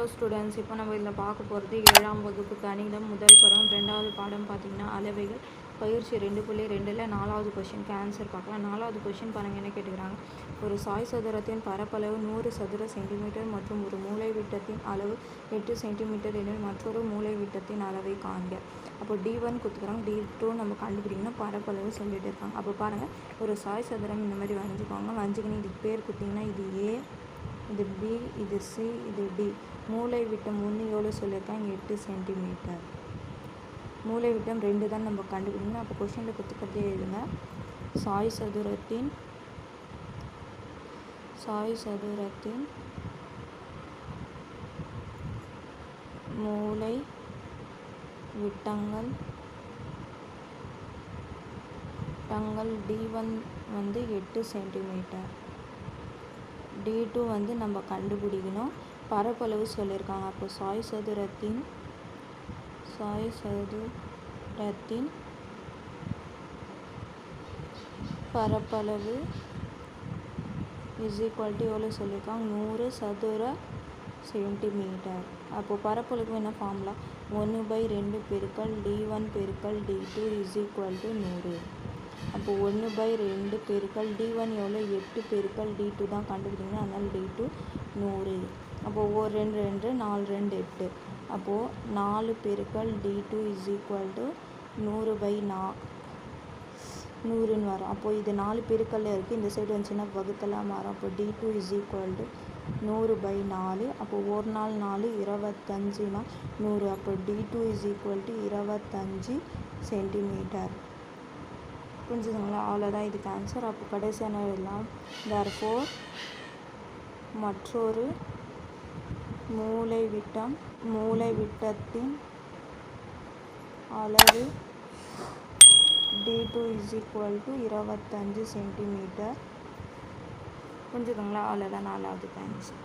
Hello students இப்போ நம்ம இதில் பார்க்க போகிறது ஏழாம் வகுப்பு கணிதம் முதல் பருவம் ரெண்டாவது பாடம் பார்த்தீங்கன்னா அளவைகள் பயிற்சி ரெண்டு புள்ளி ரெண்டில் நாலாவது கொஷினுக்கு ஆன்சர் பார்க்கலாம். நாலாவது கொஷின் பாருங்கள் என்ன கேட்டுக்கிறாங்க? ஒரு சாய் சதுரத்தின் பரப்பளவு நூறு சதுர சென்டிமீட்டர் மற்றும் ஒரு மூலை விட்டத்தின் அளவு எட்டு சென்டிமீட்டர் எனில் மற்றொரு மூலை விட்டத்தின் அளவை காண்க. அப்போ டி ஒன் கொடுத்துக்கிறாங்க டி டூ நம்ம கண்டுபிடிக்கணும் பரப்பளவு சொல்லிட்டு இருக்காங்க. அப்போ பாருங்கள் ஒரு சாய் சதுரம் இந்த மாதிரி வரைஞ்சிக்கோங்க. வரைஞ்சிக்கின்னு இதுக்கு பேர் கொடுத்தீங்கன்னா இது ஏ இது பி இது சி இது டி மூளை விட்டம் ஒன்று எவ்வளோ சொல்லியிருக்காங்க? எட்டு சென்டிமீட்டர் மூளை விட்டம் ரெண்டு தான் நம்ம கண்டுபிடிக்கணும். அப்போ கொஷினில் கொடுத்துக்கிறதே எழுதுங்க. சாய் சதுரத்தின் சாய் சதுரத்தின் மூளை விட்டங்கள் விட்டங்கள் டி ஒன் வந்து எட்டு சென்டிமீட்டர் டி டூ வந்து நம்ம கண்டுபிடிக்கணும். பரப்பளவு சொல்லியிருக்காங்க. அப்போ சாய் சதுரத்தின் சாய் சதுரத்தின் பரப்பளவு இஸ் ஈக்குவல் டு எவ்வளோ சொல்லியிருக்காங்க? நூறு சதுர சென்டிமீட்டர் அப்போது பரப்பளவுக்கு என்ன ஃபார்முலா ஒன்று பை ரெண்டு பெருக்கள் டி ஒன் பெருக்கள் T two is equal to நூறு. அப்போ ஒன்று பை ரெண்டு பெருக்கல் டி ஒன் எவ்வளோ எட்டு பெருக்கல் டி டூ தான் கண்டுபிடிக்கணும். அதனால் டி டூ நூறு. அப்போது ஒரு ரெண்டு ரெண்டு நாலு ரெண்டு எட்டு. அப்போது நாலு பெருக்கல் T two is equal to நூறு பை நா நூறுன்னு வரும். அப்போது இது நாலு பெருக்கல்ல இருக்குது இந்த சைடு வந்துச்சுன்னா வகுத்தெல்லாம் மாறும். அப்போ T two is equal to நூறு பை நாலு. அப்போது ஒரு நாள் நாலு இருபத்தஞ்சுனா நூறு. அப்போ T two is equal to இருபத்தஞ்சி சென்டிமீட்டர் புரிஞ்சுதுங்களா? அவ்வளோதான் இதுக்கு ஆன்சர் அப்போ கடைசியான எல்லாம் தேர்ஃபோர் மற்றொரு மூளை விட்டம் மூளை விட்டத்தின் அளவு T two is equal to இருபத்தஞ்சு சென்டிமீட்டர் புரிஞ்சுக்கோங்களா அவ்வளோதான் நாலாவது ஆன்சர்